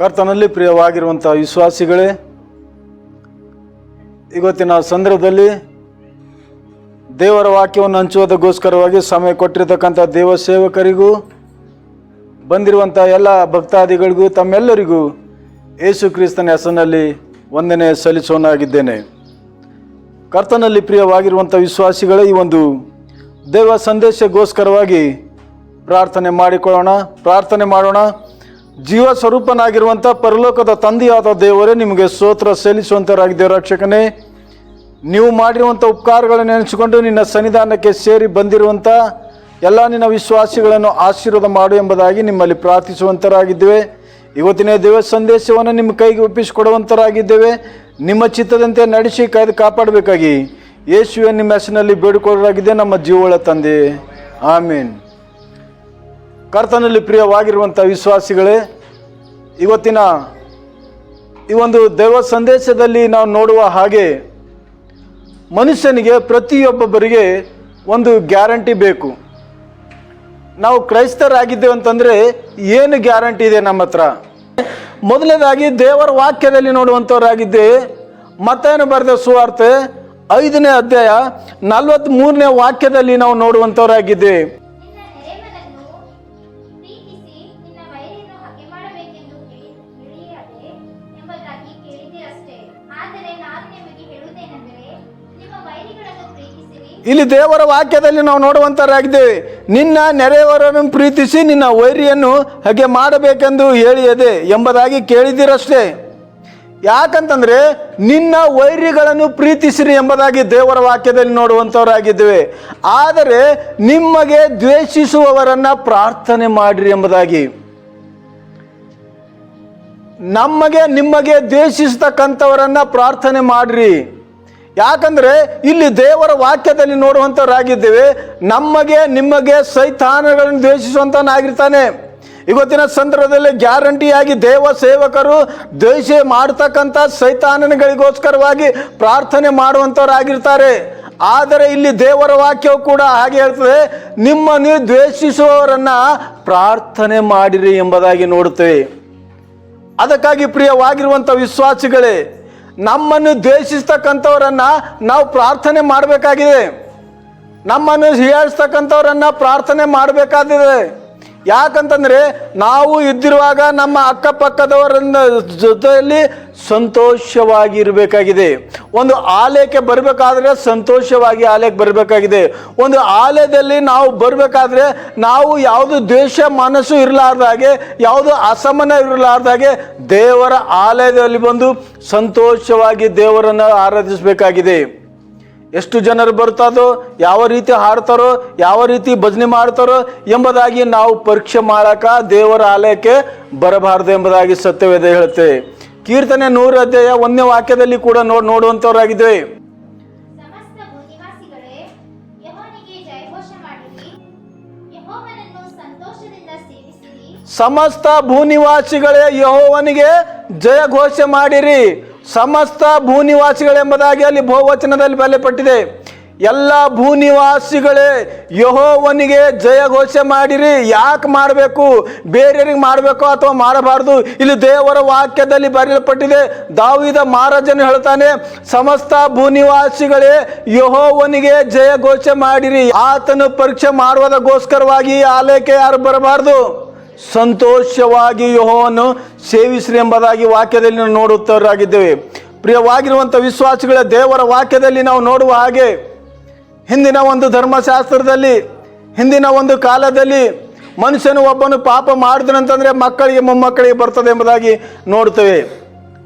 ಕರ್ತನಲ್ಲಿ ಪ್ರಿಯವಾಗಿರುವಂಥ ವಿಶ್ವಾಸಿಗಳೇ, ಇವತ್ತಿನ ಸಂದರ್ಭದಲ್ಲಿ ದೇವರ ವಾಕ್ಯವನ್ನು ಹಂಚುವುದಕ್ಕೋಸ್ಕರವಾಗಿ ಸಮಯ ಕೊಟ್ಟಿರತಕ್ಕಂಥ ದೇವ ಸೇವಕರಿಗೂ ಬಂದಿರುವಂಥ ಎಲ್ಲ ಭಕ್ತಾದಿಗಳಿಗೂ, ತಮ್ಮೆಲ್ಲರಿಗೂ ಯೇಸು ಕ್ರಿಸ್ತನ ಹೆಸರಿನಲ್ಲಿ ವಂದನೆ ಸಲ್ಲಿಸೋನಾಗಿದ್ದೇನೆ. ಕರ್ತನಲ್ಲಿ ಪ್ರಿಯವಾಗಿರುವಂಥ ವಿಶ್ವಾಸಿಗಳೇ, ಈ ಒಂದು ದೇವ ಸಂದೇಶಗೋಸ್ಕರವಾಗಿ ಪ್ರಾರ್ಥನೆ ಮಾಡಿಕೊಳ್ಳೋಣ, ಪ್ರಾರ್ಥನೆ ಮಾಡೋಣ. ಜೀವ ಸ್ವರೂಪನಾಗಿರುವಂಥ ಪರಲೋಕದ ತಂದೆಯಾದ ದೇವರೇ, ನಿಮಗೆ ಸ್ತೋತ್ರ ಸಲ್ಲಿಸುವಂಥವರಾಗಿದ್ದೇವೆ ರಕ್ಷಕನೇ. ನೀವು ಮಾಡಿರುವಂಥ ಉಪಕಾರಗಳನ್ನು ನೆನೆಸಿಕೊಂಡು ನಿನ್ನ ಸನ್ನಿಧಾನಕ್ಕೆ ಸೇರಿ ಬಂದಿರುವಂಥ ಎಲ್ಲ ನಿನ್ನ ವಿಶ್ವಾಸಿಗಳನ್ನು ಆಶೀರ್ವಾದ ಮಾಡು ಎಂಬುದಾಗಿ ನಿಮ್ಮಲ್ಲಿ ಪ್ರಾರ್ಥಿಸುವಂತರಾಗಿದ್ದೇವೆ. ಇವತ್ತಿನ ದೇವ ಸಂದೇಶವನ್ನು ನಿಮ್ಮ ಕೈಗೆ ಒಪ್ಪಿಸಿಕೊಡುವಂತರಾಗಿದ್ದೇವೆ. ನಿಮ್ಮ ಚಿತ್ತದಂತೆ ನಡೆಸಿ ಕಾಯ್ದು ಕಾಪಾಡಬೇಕಾಗಿ ಯೇಸುವೆ ನಿಮ್ಮ ಹೆಸರಿನಲ್ಲಿ ಬೇಡಿಕೊಳ್ಳಲಾಗಿದೆ. ನಮ್ಮ ಜೀವಳ ತಂದೆ. ಆಮೀನ್. ಕರ್ತನಲ್ಲಿ ಪ್ರಿಯವಾಗಿರುವಂಥ ವಿಶ್ವಾಸಿಗಳೇ, ಇವತ್ತಿನ ಈ ಒಂದು ದೈವ ಸಂದೇಶದಲ್ಲಿ ನಾವು ನೋಡುವ ಹಾಗೆ ಮನುಷ್ಯನಿಗೆ ಪ್ರತಿಯೊಬ್ಬೊಬ್ಬರಿಗೆ ಒಂದು ಗ್ಯಾರಂಟಿ ಬೇಕು. ನಾವು ಕ್ರೈಸ್ತರಾಗಿದ್ದೇವೆ ಅಂತಂದರೆ ಏನು ಗ್ಯಾರಂಟಿ ಇದೆ ನಮ್ಮ ಹತ್ರ? ಮೊದಲನೇದಾಗಿ ದೇವರ ವಾಕ್ಯದಲ್ಲಿ ನೋಡುವಂಥವರಾಗಿದ್ದೆ ಮತ್ತೇನು ಬರೆದ ಸುವಾರ್ತೆ ಐದನೇ ಅಧ್ಯಾಯ ನಲವತ್ತ್ಮೂರನೇ ವಾಕ್ಯದಲ್ಲಿ ನಾವು ನೋಡುವಂಥವರಾಗಿದ್ದೆ. ಇಲ್ಲಿ ದೇವರ ವಾಕ್ಯದಲ್ಲಿ ನಾವು ನೋಡುವಂತರಾಗಿದ್ದೇವೆ. ನಿನ್ನ ನೆರೆಯವರನ್ನು ಪ್ರೀತಿಸಿ ನಿನ್ನ ವೈರಿಯನ್ನು ಹಾಗೆ ಮಾಡಬೇಕೆಂದು ಹೇಳಿಯದೆ ಎಂಬುದಾಗಿ ಕೇಳಿದಿರಷ್ಟೇ ಯಾಕಂತಂದ್ರೆ ನಿನ್ನ ವೈರಿಗಳನ್ನು ಪ್ರೀತಿಸಿರಿ ಎಂಬುದಾಗಿ ದೇವರ ವಾಕ್ಯದಲ್ಲಿ ನೋಡುವಂಥವರಾಗಿದ್ದೇವೆ ಆದರೆ ನಿಮಗೆ ದ್ವೇಷಿಸುವವರನ್ನ ಪ್ರಾರ್ಥನೆ ಮಾಡಿರಿ ಎಂಬುದಾಗಿ. ನಮಗೆ ನಿಮಗೆ ದ್ವೇಷಿಸತಕ್ಕಂಥವರನ್ನು ಪ್ರಾರ್ಥನೆ ಮಾಡ್ರಿ. ಯಾಕಂದ್ರೆ ಇಲ್ಲಿ ದೇವರ ವಾಕ್ಯದಲ್ಲಿ ನೋಡುವಂಥವರಾಗಿದ್ದೇವೆ, ನಮಗೆ ನಿಮಗೆ ಸೈತಾನಗಳನ್ನು ದ್ವೇಷಿಸುವಂತನಾಗಿರ್ತಾನೆ ಇವತ್ತಿನ ಸಂದರ್ಭದಲ್ಲಿ ಗ್ಯಾರಂಟಿಯಾಗಿ ದೇವ ಸೇವಕರು ದ್ವೇಷ ಮಾಡ್ತಕ್ಕಂಥ ಸೈತಾನನಗಳಿಗೋಸ್ಕರವಾಗಿ ಪ್ರಾರ್ಥನೆ ಮಾಡುವಂಥವರಾಗಿರ್ತಾರೆ. ಆದರೆ ಇಲ್ಲಿ ದೇವರ ವಾಕ್ಯವು ಕೂಡ ಹಾಗೆ ಹೇಳ್ತದೆ, ನಿಮ್ಮನ್ನು ದ್ವೇಷಿಸುವವರನ್ನ ಪ್ರಾರ್ಥನೆ ಮಾಡಿರಿ ಎಂಬುದಾಗಿ ನೋಡುತ್ತೇವೆ. ಅದಕ್ಕಾಗಿ ಪ್ರಿಯವಾಗಿರುವಂಥ ವಿಶ್ವಾಸಿಗಳೇ ನಮ್ಮನ್ನು ದ್ವೇಷಿಸ್ತಕ್ಕಂಥವರನ್ನ ನಾವು ಪ್ರಾರ್ಥನೆ ಮಾಡಬೇಕಾಗಿದೆ. ನಮ್ಮನ್ನು ಹೀಯಾಳಿಸ್ತಕ್ಕಂಥವ್ರನ್ನ ಪ್ರಾರ್ಥನೆ ಮಾಡಬೇಕಾಗಿದೆ. ಯಾಕಂತಂದ್ರೆ ನಾವು ಇದ್ದಿರುವಾಗ ನಮ್ಮ ಅಕ್ಕಪಕ್ಕದವರ ಜೊತೆಯಲ್ಲಿ ಸಂತೋಷವಾಗಿ ಇರಬೇಕಾಗಿದೆ ಒಂದು ಆಲಯಕ್ಕೆ ಬರಬೇಕಾದ್ರೆ ಸಂತೋಷವಾಗಿ ಆಲಯಕ್ಕೆ ಬರಬೇಕಾಗಿದೆ. ಒಂದು ಆಲಯದಲ್ಲಿ ನಾವು ಬರಬೇಕಾದ್ರೆ ನಾವು ಯಾವುದು ದ್ವೇಷ ಮನಸ್ಸು ಇರಲಾರ್ದಾಗೆ ಯಾವುದು ಅಸಮಾನ ಇರಲಾರ್ದಾಗೆ ದೇವರ ಆಲಯದಲ್ಲಿ ಬಂದು ಸಂತೋಷವಾಗಿ ದೇವರನ್ನು ಆರಾಧಿಸಬೇಕಾಗಿದೆ. ಎಷ್ಟು ಜನರು ಬರ್ತಾರೋ ಯಾವ ರೀತಿ ಹಾಡ್ತಾರೋ ಯಾವ ರೀತಿ ಭಜನೆ ಮಾಡ್ತಾರೋ ಎಂಬುದಾಗಿ ನಾವು ಪರೀಕ್ಷೆ ಮಾಡಕ ದೇವರ ಆಲಯಕ್ಕೆ ಬರಬಾರದು ಎಂಬುದಾಗಿ ಸತ್ಯವೇದ ಹೇಳುತ್ತೆ. ಕೀರ್ತನೆ ನೂರ ಅಧ್ಯಾಯ ಒಂದನೇ ವಾಕ್ಯದಲ್ಲಿ ಕೂಡ ನೋಡ್ ನೋಡುವಂತವರಾಗಿದ್ದೇವೆ. ಸಮಸ್ತ ಭೂನಿವಾಸಿಗಳೇ ಯೆಹೋವನಿಗೆ ಜಯ ಘೋಷ ಮಾಡಿರಿ. ಸಮಸ್ತ ಭೂನಿವಾಸಿಗಳೆಂಬುದಾಗಿ ಅಲ್ಲಿ ಬಹುವಚನದಲ್ಲಿ ಬರೆಯಲ್ಪಟ್ಟಿದೆ. ಎಲ್ಲ ಭೂನಿವಾಸಿಗಳೇ, ಯಹೋವನಿಗೆ ಜಯ ಘೋಷ ಮಾಡಿರಿ. ಯಾಕೆ ಮಾಡಬೇಕು? ಬೇರೆಯವ್ರಿಗೆ ಮಾಡಬೇಕು ಅಥವಾ ಮಾಡಬಾರದು? ಇಲ್ಲಿ ದೇವರ ವಾಕ್ಯದಲ್ಲಿ ಬರೆಯಲ್ಪಟ್ಟಿದೆ. ದಾವಿದ ಮಹಾರಾಜನು ಹೇಳ್ತಾನೆ, ಸಮಸ್ತ ಭೂನಿವಾಸಿಗಳೇ, ಯಹೋವನಿಗೆ ಜಯ ಘೋಷ ಮಾಡಿರಿ. ಆತನು ಪರೀಕ್ಷೆ ಮಾಡುವುದಕ್ಕೋಸ್ಕರವಾಗಿ ಆಲಯಕ್ಕೆ ಯಾರು ಬರಬಾರ್ದು? ಸಂತೋಷವಾಗಿ ಯೋಹವನ್ನು ಸೇವಿಸ್ರಿ ಎಂಬುದಾಗಿ ವಾಕ್ಯದಲ್ಲಿ ನಾವು ನೋಡುತ್ತವರಾಗಿದ್ದೇವೆ. ಪ್ರಿಯವಾಗಿರುವಂಥ ವಿಶ್ವಾಸಿಗಳ ದೇವರ ವಾಕ್ಯದಲ್ಲಿ ನಾವು ನೋಡುವ ಹಾಗೆ, ಹಿಂದಿನ ಒಂದು ಧರ್ಮಶಾಸ್ತ್ರದಲ್ಲಿ, ಹಿಂದಿನ ಒಂದು ಕಾಲದಲ್ಲಿ ಮನುಷ್ಯನು ಒಬ್ಬನು ಪಾಪ ಮಾಡಿದ್ರಂತಂದರೆ ಮಕ್ಕಳಿಗೆ, ಮೊಮ್ಮಕ್ಕಳಿಗೆ ಬರ್ತದೆ ಎಂಬುದಾಗಿ ನೋಡ್ತೇವೆ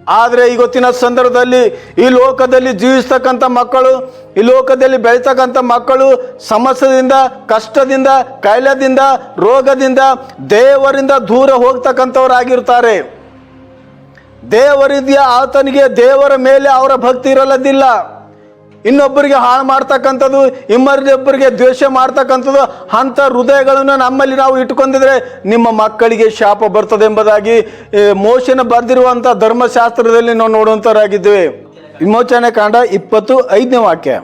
ಆದರೆ ಇವತ್ತಿನ ಸಂದರ್ಭದಲ್ಲಿ ಈ ಲೋಕದಲ್ಲಿ ಜೀವಿಸ್ತಕ್ಕಂಥ ಮಕ್ಕಳು, ಈ ಲೋಕದಲ್ಲಿ ಬೆಳೀತಕ್ಕಂಥ ಮಕ್ಕಳು ಸಮಸ್ಯೆದಿಂದ ಕಷ್ಟದಿಂದ ಕಾಯಿಲೆದಿಂದ ರೋಗದಿಂದ, ದೇವರಿಂದ ದೂರ ಹೋಗ್ತಕ್ಕಂಥವರಾಗಿರ್ತಾರೆ. ದೇವರಿದೆಯಾ ಆತನಿಗೆ ದೇವರ ಮೇಲೆ ಅವರ ಭಕ್ತಿ ಇರಲ್ಲದಿಲ್ಲ ಇನ್ನೊಬ್ಬರಿಗೆ ಹಾಳು ಮಾಡ್ತಕ್ಕಂಥದ್ದು, ಇನ್ನೊಬ್ಬರಿಗೆ ದ್ವೇಷ ಮಾಡ್ತಕ್ಕಂಥದ್ದು, ಅಂಥ ಹೃದಯಗಳನ್ನು ನಮ್ಮಲ್ಲಿ ನಾವು ಇಟ್ಕೊಂಡಿದ್ರೆ ನಿಮ್ಮ ಮಕ್ಕಳಿಗೆ ಶಾಪ ಬರ್ತದೆ ಎಂಬುದಾಗಿ ಮೋಶನ ಬರೆದಿರುವಂಥ ಧರ್ಮಶಾಸ್ತ್ರದಲ್ಲಿ ನಾವು ನೋಡುವಂಥವರಾಗಿದ್ದೇವೆ. ವಿಮೋಚನೆ ಕಾಂಡ ಇಪ್ಪತ್ತು ಐದನೇ ವಾಕ್ಯ.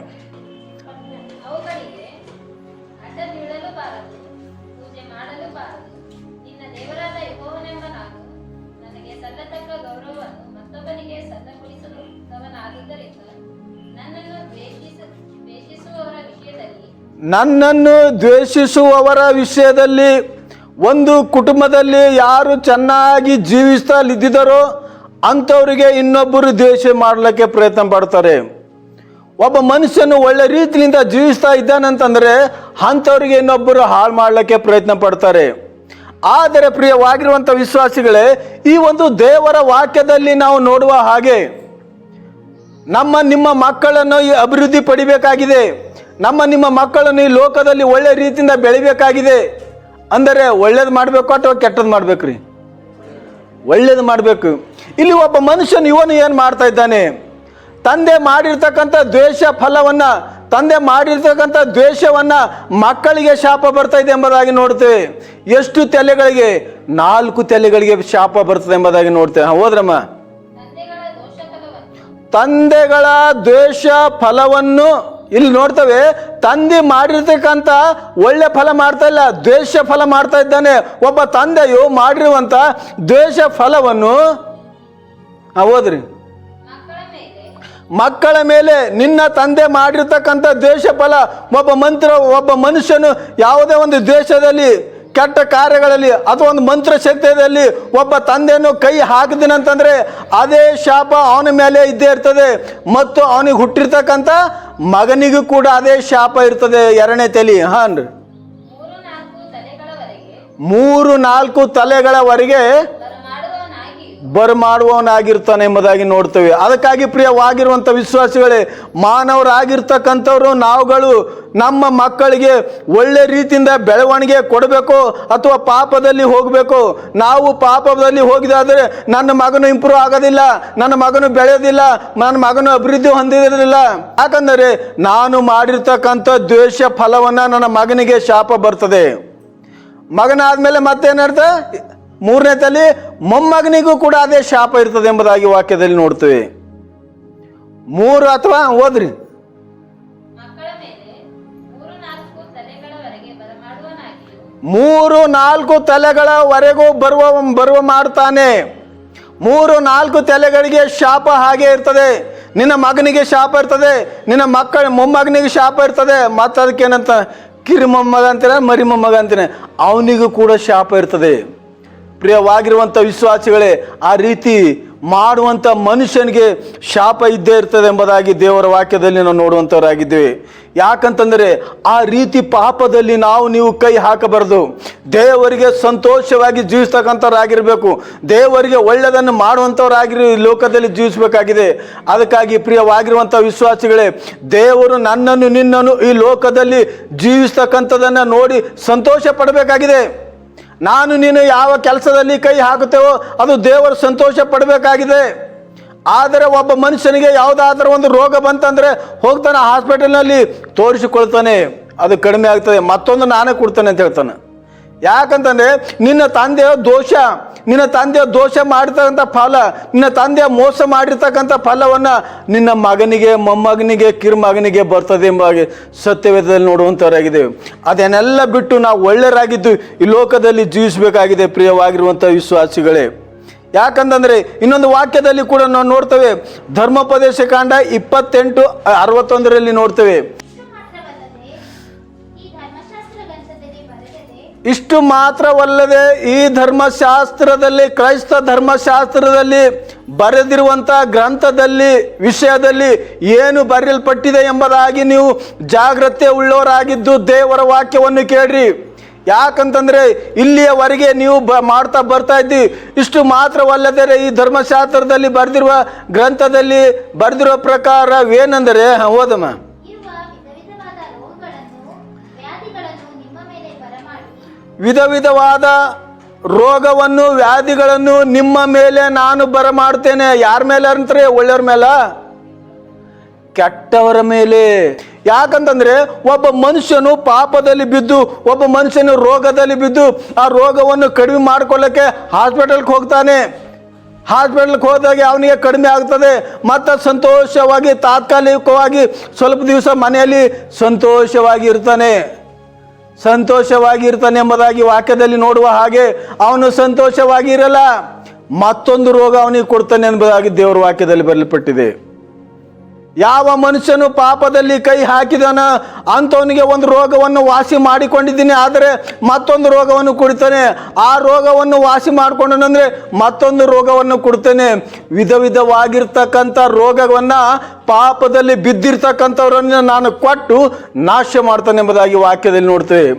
ನನ್ನನ್ನು ದ್ವೇಷಿಸುವವರ ವಿಷಯದಲ್ಲಿ ಒಂದು ಕುಟುಂಬದಲ್ಲಿ ಯಾರು ಚೆನ್ನಾಗಿ ಜೀವಿಸ್ತಲಿದ್ದಾರೋ ಅಂಥವರಿಗೆ ಇನ್ನೊಬ್ಬರು ದ್ವೇಷ ಮಾಡಲಿಕ್ಕೆ ಪ್ರಯತ್ನ ಪಡ್ತಾರೆ. ಒಬ್ಬ ಮನುಷ್ಯನು ಒಳ್ಳೆ ರೀತಿಯಿಂದ ಜೀವಿಸ್ತಾ ಇದ್ದಾನಂತಂದರೆ ಅಂಥವ್ರಿಗೆ ಇನ್ನೊಬ್ಬರು ಹಾಳು ಮಾಡಲಿಕ್ಕೆ ಪ್ರಯತ್ನ ಪಡ್ತಾರೆ. ಆದರೆ ಪ್ರಿಯವಾಗಿರುವಂಥ ವಿಶ್ವಾಸಿಗಳೇ, ಈ ಒಂದು ದೇವರ ವಾಕ್ಯದಲ್ಲಿ ನಾವು ನೋಡುವ ಹಾಗೆ ನಮ್ಮ ನಿಮ್ಮ ಮಕ್ಕಳನ್ನು ಈ ಅಭಿವೃದ್ಧಿ ಪಡಿಬೇಕಾಗಿದೆ. ನಮ್ಮ ನಿಮ್ಮ ಮಕ್ಕಳನ್ನು ಈ ಲೋಕದಲ್ಲಿ ಒಳ್ಳೆ ರೀತಿಯಿಂದ ಬೆಳಿಬೇಕಾಗಿದೆ. ಅಂದರೆ ಒಳ್ಳೇದು ಮಾಡಬೇಕು ಅಥವಾ ಕೆಟ್ಟದ್ದು ಮಾಡ್ಬೇಕ್ರಿ? ಒಳ್ಳೇದು ಮಾಡಬೇಕು. ಇಲ್ಲಿ ಒಬ್ಬ ಮನುಷ್ಯನು ಇವನು ಏನು ಮಾಡ್ತಾ ಇದ್ದಾನೆ? ತಂದೆ ಮಾಡಿರ್ತಕ್ಕಂಥ ದ್ವೇಷ ಫಲವನ್ನು, ತಂದೆ ಮಾಡಿರ್ತಕ್ಕಂಥ ದ್ವೇಷವನ್ನು ಮಕ್ಕಳಿಗೆ ಶಾಪ ಬರ್ತಾ ಇದೆ ಎಂಬುದಾಗಿ ನೋಡ್ತೇವೆ. ಎಷ್ಟು ತಲೆಗಳಿಗೆ? ನಾಲ್ಕು ತಲೆಗಳಿಗೆ ಶಾಪ ಬರ್ತದೆ ಎಂಬುದಾಗಿ ನೋಡ್ತೇವೆ. ಹೋದ್ರಮ್ಮ. ತಂದೆಗಳ ದ್ವೇಷ ಫಲವನ್ನು ಇಲ್ಲಿ ನೋಡ್ತವೆ, ತಂದೆ ಮಾಡಿರ್ತಕ್ಕಂಥ ಒಳ್ಳೆ ಫಲ ಮಾಡ್ತಾ ಇಲ್ಲ, ದ್ವೇಷ ಫಲ ಮಾಡ್ತಾ ಇದ್ದಾನೆ. ಒಬ್ಬ ತಂದೆಯು ಮಾಡಿರುವಂಥ ದ್ವೇಷ ಫಲವನ್ನು ಹೋದ್ರಿ ಮಕ್ಕಳ ಮೇಲೆ ನಿನ್ನ ತಂದೆ ಮಾಡಿರ್ತಕ್ಕಂಥ ದ್ವೇಷ ಫಲ, ಒಬ್ಬ ಮಂತ್ರ, ಒಬ್ಬ ಮನುಷ್ಯನು ಯಾವುದೇ ಒಂದು ದ್ವೇಷದಲ್ಲಿ, ಕೆಟ್ಟ ಕಾರ್ಯಗಳಲ್ಲಿ ಅಥವಾ ಒಂದು ಮಂತ್ರ ಶಕ್ತಿಯಲ್ಲಿ ಒಬ್ಬ ತಂದೆಯನ್ನು ಕೈ ಹಾಕಿದನಂತಂದ್ರೆ ಅದೇ ಶಾಪ ಅವನ ಮೇಲೆ ಇದ್ದೇ ಇರ್ತದೆ. ಮತ್ತು ಅವನಿಗೆ ಹುಟ್ಟಿರ್ತಕ್ಕಂಥ ಮಗನಿಗೂ ಕೂಡ ಅದೇ ಶಾಪ ಇರ್ತದೆ ಎರಡನೇ ತಲೆ ಹಾನ್ರಿ ಮೂರು ನಾಲ್ಕು ತಲೆಗಳವರೆಗೆ ಮೂರು ನಾಲ್ಕು ತಲೆಗಳವರೆಗೆ ಬರಮಾಡುವವನಾಗಿ ಬರಮಾಡುವವನಾಗಿರ್ತಾನೆ ಎಂಬುದಾಗಿ ನೋಡ್ತೇವೆ. ಅದಕ್ಕಾಗಿ ಪ್ರಿಯವಾಗಿರುವಂಥ ವಿಶ್ವಾಸಿಗಳೇ, ಮಾನವರಾಗಿರ್ತಕ್ಕಂಥವ್ರು, ನಾವುಗಳು ನಮ್ಮ ಮಕ್ಕಳಿಗೆ ಒಳ್ಳೆ ರೀತಿಯಿಂದ ಬೆಳವಣಿಗೆ ಕೊಡಬೇಕು ಅಥವಾ ಪಾಪದಲ್ಲಿ ಹೋಗಬೇಕು, ನಾವು ಪಾಪದಲ್ಲಿ ಹೋಗಿದಾದರೆ ನನ್ನ ಮಗನು ಇಂಪ್ರೂವ್ ಆಗೋದಿಲ್ಲ, ನನ್ನ ಮಗನು ಬೆಳೆಯೋದಿಲ್ಲ, ನನ್ನ ಮಗನು ಅಭಿವೃದ್ಧಿ ಹೊಂದಿರಲಿಲ್ಲ ಯಾಕಂದರೆ ನಾನು ಮಾಡಿರ್ತಕ್ಕಂಥ ದ್ವೇಷ ಫಲವನ್ನು ನನ್ನ ಮಗನಿಗೆ ಶಾಪ ಬರ್ತದೆ. ಮಗನಾದ ಮಗನಾದ್ಮೇಲೆ ಮತ್ತೇನರ್ಥ? ಮೂರನೇ ತಲೆ ಮೊಮ್ಮಗನಿಗೂ ಕೂಡ ಅದೇ ಶಾಪ ಇರ್ತದೆ ಎಂಬುದಾಗಿ ವಾಕ್ಯದಲ್ಲಿ ನೋಡ್ತೇವೆ. ಮೂರು ಅಥವಾ ಓದ್ರಿ ಮೂರು ನಾಲ್ಕು ತಲೆಗಳವರೆಗೆ ಬರುವ ಬರುವ ಮಾಡ್ತಾನೆ ಮೂರು ನಾಲ್ಕು ತಲೆಗಳಿಗೆ ಶಾಪ ಹಾಗೆ ಇರ್ತದೆ. ನಿನ್ನ ಮಗನಿಗೆ ಶಾಪ ಇರ್ತದೆ. ನಿನ್ನ ಮಕ್ಕಳ ಮೊಮ್ಮಗನಿಗೆ ಶಾಪ ಇರ್ತದೆ. ಮತ್ತದಕ್ಕೇನಂತ ಕಿರಿ ಮೊಮ್ಮಗ ಅಂತೀರ ಮರಿ ಮೊಮ್ಮಗ ಅಂತೀನಿ ಅವನಿಗೂ ಕೂಡ ಶಾಪ ಇರ್ತದೆ. ಪ್ರಿಯವಾಗಿರುವಂಥ ವಿಶ್ವಾಸಿಗಳೇ, ಆ ರೀತಿ ಮಾಡುವಂಥ ಮನುಷ್ಯನಿಗೆ ಶಾಪ ಇದ್ದೇ ಇರ್ತದೆ ಎಂಬುದಾಗಿ ದೇವರ ವಾಕ್ಯದಲ್ಲಿ ನಾವು ನೋಡುವಂಥವರಾಗಿದ್ದೇವೆ ಯಾಕಂತಂದರೆ ಆ ರೀತಿ ಪಾಪದಲ್ಲಿ ನಾವು ನೀವು ಕೈ ಹಾಕಬಾರ್ದು. ದೇವರಿಗೆ ಸಂತೋಷವಾಗಿ ಜೀವಿಸ್ತಕ್ಕಂಥವ್ರಾಗಿರಬೇಕು. ದೇವರಿಗೆ ಒಳ್ಳೆಯದನ್ನು ಮಾಡುವಂಥವ್ರಾಗಿರಿ ಲೋಕದಲ್ಲಿ ಜೀವಿಸಬೇಕಾಗಿದೆ. ಅದಕ್ಕಾಗಿ ಪ್ರಿಯವಾಗಿರುವಂಥ ವಿಶ್ವಾಸಿಗಳೇ, ದೇವರು ನನ್ನನ್ನು ನಿನ್ನನ್ನು ಈ ಲೋಕದಲ್ಲಿ ಜೀವಿಸ್ತಕ್ಕಂಥದ್ದನ್ನು ನೋಡಿ ಸಂತೋಷ ಪಡಬೇಕಾಗಿದೆ ನಾನು ನೀನು ಯಾವ ಕೆಲಸದಲ್ಲಿ ಕೈ ಹಾಕುತ್ತೇವೋ ಅದು ದೇವರು ಸಂತೋಷ ಪಡಬೇಕಾಗಿದೆ. ಆದರೆ ಒಬ್ಬ ಮನುಷ್ಯನಿಗೆ ಯಾವುದಾದ್ರೂ ಒಂದು ರೋಗ ಬಂತಂದರೆ ಹೋಗ್ತಾನೆ ಹಾಸ್ಪಿಟಲ್ನಲ್ಲಿ ತೋರಿಸಿಕೊಳ್ತಾನೆ. ಅದು ಕಡಿಮೆ ಆಗ್ತದೆ. ಮತ್ತೊಂದು ನಾನೇ ಕೊಡ್ತಾನೆ ಅಂತ ಹೇಳ್ತಾನೆ. ಯಾಕಂತಂದ್ರೆ ನಿನ್ನ ತಂದೆಯ ದೋಷ, ನಿನ್ನ ತಂದೆಯ ದೋಷ ಮಾಡಿರ್ತಕ್ಕಂಥ ಫಲ, ನಿನ್ನ ತಂದೆಯ ಮೋಸ ಮಾಡಿರ್ತಕ್ಕಂಥ ಫಲವನ್ನು ನಿನ್ನ ಮಗನಿಗೆ, ಮೊಮ್ಮಗನಿಗೆ, ಕಿರುಮಗನಿಗೆ ಬರ್ತದೆ ಎಂಬ ಸತ್ಯವೇದದಲ್ಲಿ ನೋಡುವಂಥವರಾಗಿದ್ದೇವೆ. ಅದನ್ನೆಲ್ಲ ಬಿಟ್ಟು ನಾವು ಒಳ್ಳೆಯರಾಗಿದ್ದು ಈ ಲೋಕದಲ್ಲಿ ಜೀವಿಸಬೇಕಾಗಿದೆ ಪ್ರಿಯವಾಗಿರುವಂಥ ವಿಶ್ವಾಸಿಗಳೇ. ಯಾಕಂತಂದ್ರೆ ಇನ್ನೊಂದು ವಾಕ್ಯದಲ್ಲಿ ಕೂಡ ನಾವು ನೋಡ್ತೇವೆ, ಧರ್ಮೋಪದೇಶ ಕಾಂಡ ಇಪ್ಪತ್ತೆಂಟು ಅರವತ್ತೊಂದರಲ್ಲಿ ನೋಡ್ತೇವೆ. ಇಷ್ಟು ಮಾತ್ರವಲ್ಲದೆ ಈ ಧರ್ಮಶಾಸ್ತ್ರದಲ್ಲಿ, ಕ್ರೈಸ್ತ ಧರ್ಮಶಾಸ್ತ್ರದಲ್ಲಿ ಬರೆದಿರುವಂಥ ಗ್ರಂಥದಲ್ಲಿ, ವಿಷಯದಲ್ಲಿ ಏನು ಬರೆಯಲ್ಪಟ್ಟಿದೆ ಎಂಬುದಾಗಿ ನೀವು ಜಾಗ್ರತೆ ಉಳ್ಳವರಾಗಿದ್ದು ದೇವರ ವಾಕ್ಯವನ್ನು ಕೇಳ್ರಿ. ಯಾಕಂತಂದ್ರೆ ಇಲ್ಲಿಯವರೆಗೆ ನೀವು ಬ ಮಾಡ್ತಾ ಬರ್ತಾ ಇದ್ದಿ ಇಷ್ಟು ಮಾತ್ರವಲ್ಲದೆ ಈ ಧರ್ಮಶಾಸ್ತ್ರದಲ್ಲಿ ಬರೆದಿರುವ ಗ್ರಂಥದಲ್ಲಿ ಬರೆದಿರುವ ಪ್ರಕಾರ ಏನಂದರೆ ಓದಮ್ಮ ವಿಧ ವಿಧವಾದ ರೋಗವನ್ನು, ವ್ಯಾಧಿಗಳನ್ನು ನಿಮ್ಮ ಮೇಲೆ ನಾನು ಬರಮಾಡ್ತೇನೆ. ಯಾರ ಮೇಲೆ ಅಂತಾರೆ? ಒಳ್ಳೆಯವ್ರ ಮೇಲ? ಕೆಟ್ಟವರ ಮೇಲೆ. ಯಾಕಂತಂದ್ರೆ ಒಬ್ಬ ಮನುಷ್ಯನು ಪಾಪದಲ್ಲಿ ಬಿದ್ದು, ಒಬ್ಬ ಮನುಷ್ಯನು ರೋಗದಲ್ಲಿ ಬಿದ್ದು, ಆ ರೋಗವನ್ನು ಕಡಿಮೆ ಮಾಡ್ಕೊಳ್ಳೋಕ್ಕೆ ಹಾಸ್ಪಿಟಲ್ಗೆ ಹೋಗ್ತಾನೆ. ಹಾಸ್ಪಿಟಲ್ಗೆ ಹೋದಾಗ ಅವನಿಗೆ ಕಡಿಮೆ ಆಗ್ತದೆ. ಮತ್ತು ಸಂತೋಷವಾಗಿ, ತಾತ್ಕಾಲಿಕವಾಗಿ ಸ್ವಲ್ಪ ದಿವಸ ಮನೆಯಲ್ಲಿ ಸಂತೋಷವಾಗಿ ಇರ್ತಾನೆ. ಸಂತೋಷವಾಗಿ ಇರ್ತಾನೆ ಎಂಬುದಾಗಿ ವಾಕ್ಯದಲ್ಲಿ ನೋಡುವ ಹಾಗೆ ಅವನು ಸಂತೋಷವಾಗಿರಲ್ಲ. ಮತ್ತೊಂದು ರೋಗ ಅವನಿಗೆ ಕೊಡ್ತಾನೆ ಎಂಬುದಾಗಿ ದೇವರ ವಾಕ್ಯದಲ್ಲಿ ಬರೆಯಲ್ಪಟ್ಟಿದೆ. ಯಾವ ಮನುಷ್ಯನು ಪಾಪದಲ್ಲಿ ಕೈ ಹಾಕಿದನ ಅಂಥವನಿಗೆ ಒಂದು ರೋಗವನ್ನು ವಾಸಿ ಮಾಡಿಕೊಂಡಿದ್ದೀನಿ, ಆದರೆ ಮತ್ತೊಂದು ರೋಗವನ್ನು ಕುಡಿತಾನೆ. ಆ ರೋಗವನ್ನು ವಾಸಿ ಮಾಡಿಕೊಂಡನಂದ್ರೆ ಮತ್ತೊಂದು ರೋಗವನ್ನು ಕೊಡ್ತೇನೆ. ವಿಧ ವಿಧವಾಗಿರ್ತಕ್ಕಂಥ ರೋಗವನ್ನು ಪಾಪದಲ್ಲಿ ಬಿದ್ದಿರ್ತಕ್ಕಂಥವ್ರನ್ನ ನಾನು ಕೊಟ್ಟು ನಾಶ ಮಾಡ್ತಾನೆ ಎಂಬುದಾಗಿ ವಾಕ್ಯದಲ್ಲಿ ನೋಡ್ತೇವೆ.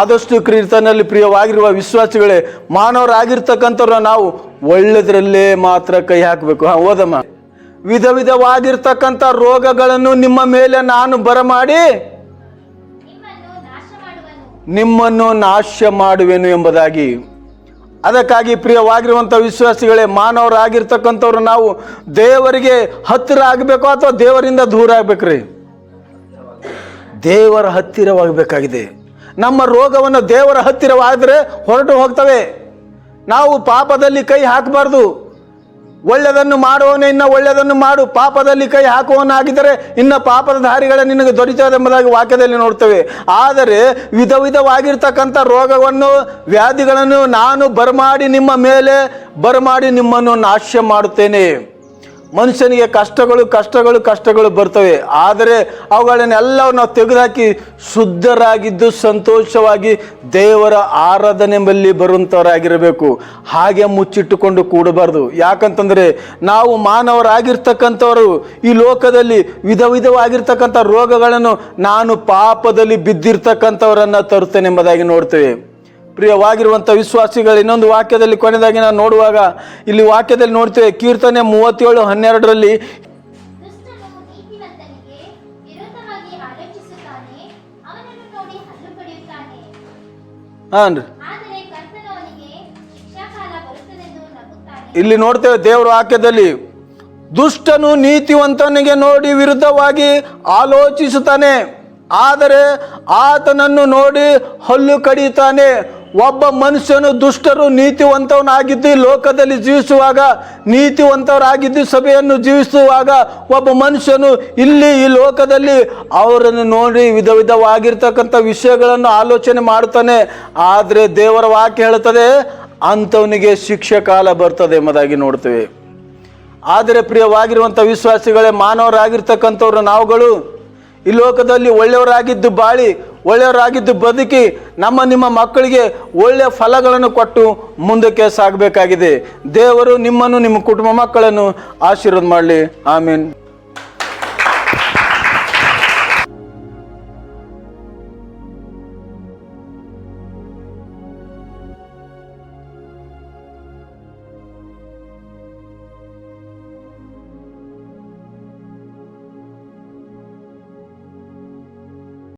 ಆದಷ್ಟು ಕ್ರೀರ್ತನಲ್ಲಿ ಪ್ರಿಯವಾಗಿರುವ ವಿಶ್ವಾಸಿಗಳೇ ಮಾನವರಾಗಿರ್ತಕ್ಕಂಥವ್ರ ನಾವು ಒಳ್ಳೆದರಲ್ಲೇ ಮಾತ್ರ ಕೈ ಹಾಕಬೇಕು. ಹಾಂ, ಓದಮ್ಮ. ವಿಧ ವಿಧವಾಗಿರ್ತಕ್ಕಂಥ ರೋಗಗಳನ್ನು ನಿಮ್ಮ ಮೇಲೆ ನಾನು ಬರಮಾಡಿ ನಿಮ್ಮನ್ನು ನಾಶ ಮಾಡುವನು ಎಂಬುದಾಗಿ. ಅದಕ್ಕಾಗಿ ಪ್ರಿಯವಾಗಿರುವಂಥ ವಿಶ್ವಾಸಿಗಳೇ, ಮಾನವರಾಗಿರ್ತಕ್ಕಂಥವ್ರು ನಾವು ದೇವರಿಗೆ ಹತ್ತಿರ ಆಗಬೇಕು ಅಥವಾ ದೇವರಿಂದ ದೂರ ಆಗ್ಬೇಕ್ರಿ ದೇವರ ಹತ್ತಿರವಾಗಬೇಕಾಗಿದೆ. ನಮ್ಮ ರೋಗವನ್ನು ದೇವರ ಹತ್ತಿರವಾದರೆ ಹೊರಟು ಹೋಗ್ತವೆ. ನಾವು ಪಾಪದಲ್ಲಿ ಕೈ ಹಾಕಬಾರ್ದು. ಒಳ್ಳೆಯದನ್ನು ಮಾಡುವವನೇ ಇನ್ನ ಒಳ್ಳೆಯದನ್ನು ಮಾಡು. ಪಾಪದಲ್ಲಿ ಕೈ ಹಾಕುವವನಾಗಿದ್ದರೆ ಇನ್ನು ಪಾಪದ ದಾರಿಗಳ ನಿನಗೆ ದೊರೆತದೆಂಬುದಾಗಿ ವಾಕ್ಯದಲ್ಲಿ ನೋಡ್ತೇವೆ. ಆದರೆ ವಿಧ ವಿಧವಾಗಿರ್ತಕ್ಕಂಥ ರೋಗವನ್ನು, ವ್ಯಾಧಿಗಳನ್ನು ನಾನು ಬರಮಾಡಿ ನಿಮ್ಮ ಮೇಲೆ, ಬರಮಾಡಿ ನಿಮ್ಮನ್ನು ನಾಶ ಮಾಡುತ್ತೇನೆ. ಮನುಷ್ಯನಿಗೆ ಕಷ್ಟಗಳು ಕಷ್ಟಗಳು ಕಷ್ಟಗಳು ಬರ್ತವೆ. ಆದರೆ ಅವುಗಳನ್ನೆಲ್ಲವೂ ನಾವು ತೆಗೆದುಹಾಕಿ ಶುದ್ಧರಾಗಿದ್ದು ಸಂತೋಷವಾಗಿ ದೇವರ ಆರಾಧನೆಯಲ್ಲಿ ಬರುವಂಥವರಾಗಿರಬೇಕು ಹಾಗೆ ಮುಚ್ಚಿಟ್ಟುಕೊಂಡು ಕೂಡಬಾರ್ದು. ಯಾಕಂತಂದರೆ ನಾವು ಮಾನವರಾಗಿರ್ತಕ್ಕಂಥವರು, ಈ ಲೋಕದಲ್ಲಿ ವಿಧ ವಿಧವಾಗಿರ್ತಕ್ಕಂಥ ರೋಗಗಳನ್ನು ನಾನು ಪಾಪದಲ್ಲಿ ಬಿದ್ದಿರ್ತಕ್ಕಂಥವರನ್ನು ತರುತ್ತೇನೆ ಎಂಬುದಾಗಿ ನೋಡ್ತೇವೆ. ಪ್ರಿಯವಾಗಿರುವಂಥ ವಿಶ್ವಾಸಿಗಳು, ಇನ್ನೊಂದು ವಾಕ್ಯದಲ್ಲಿ ಕೊನೆಯದಾಗಿ ನಾವು ನೋಡುವಾಗ ಇಲ್ಲಿ ವಾಕ್ಯದಲ್ಲಿ ನೋಡ್ತೇವೆ, ಕೀರ್ತನೆ ಮೂವತ್ತೇಳು ಹನ್ನೆರಡರಲ್ಲಿ ಹಾನ್ ರೀ ಇಲ್ಲಿ ನೋಡ್ತೇವೆ, ದೇವರ ವಾಕ್ಯದಲ್ಲಿ ದುಷ್ಟನು ನೀತಿವಂತನಿಗೆ ನೋಡಿ ವಿರುದ್ಧವಾಗಿ ಆಲೋಚಿಸುತ್ತಾನೆ, ಆದರೆ ಆತನನ್ನು ನೋಡಿ ಹಲ್ಲು ಕಡಿಯುತ್ತಾನೆ. ಒಬ್ಬ ಮನುಷ್ಯನು ದುಷ್ಟರು ನೀತಿವಂತವನಾಗಿದ್ದು ಲೋಕದಲ್ಲಿ ಜೀವಿಸುವಾಗ, ನೀತಿವಂತವರಾಗಿದ್ದು ಸಭೆಯನ್ನು ಜೀವಿಸುವಾಗ ಒಬ್ಬ ಮನುಷ್ಯನು ಇಲ್ಲಿ ಈ ಲೋಕದಲ್ಲಿ ಅವರನ್ನು ನೋಡಿ ವಿಧ ವಿಧವಾಗಿರ್ತಕ್ಕಂಥ ವಿಷಯಗಳನ್ನು ಆಲೋಚನೆ ಮಾಡುತ್ತಾನೆ. ಆದರೆ ದೇವರ ವಾಕ್ಯ ಹೇಳುತ್ತದೆ, ಅಂಥವನಿಗೆ ಶಿಕ್ಷೆ ಕಾಲ ಬರ್ತದೆ ಎಂಬುದಾಗಿ ನೋಡ್ತೇವೆ ಆದರೆ ಪ್ರಿಯವಾಗಿರುವಂಥ ವಿಶ್ವಾಸಿಗಳೇ, ಮಾನವರಾಗಿರ್ತಕ್ಕಂಥವ್ರು ನಾವುಗಳು, ಈ ಲೋಕದಲ್ಲಿ ಒಳ್ಳೆಯವರಾಗಿದ್ದು ಬಾಳಿ ಒಳ್ಳೆಯವರಾಗಿದ್ದು ಬದುಕಿ ನಮ್ಮ ನಿಮ್ಮ ಮಕ್ಕಳಿಗೆ ಒಳ್ಳೆಯ ಫಲಗಳನ್ನು ಕೊಟ್ಟು ಮುಂದಕ್ಕೆ ಸಾಗಬೇಕಾಗಿದೆ. ದೇವರು ನಿಮ್ಮನ್ನು ನಿಮ್ಮ ಕುಟುಂಬ ಮಕ್ಕಳನ್ನು ಆಶೀರ್ವಾದ ಮಾಡಲಿ. ಆಮೀನ್.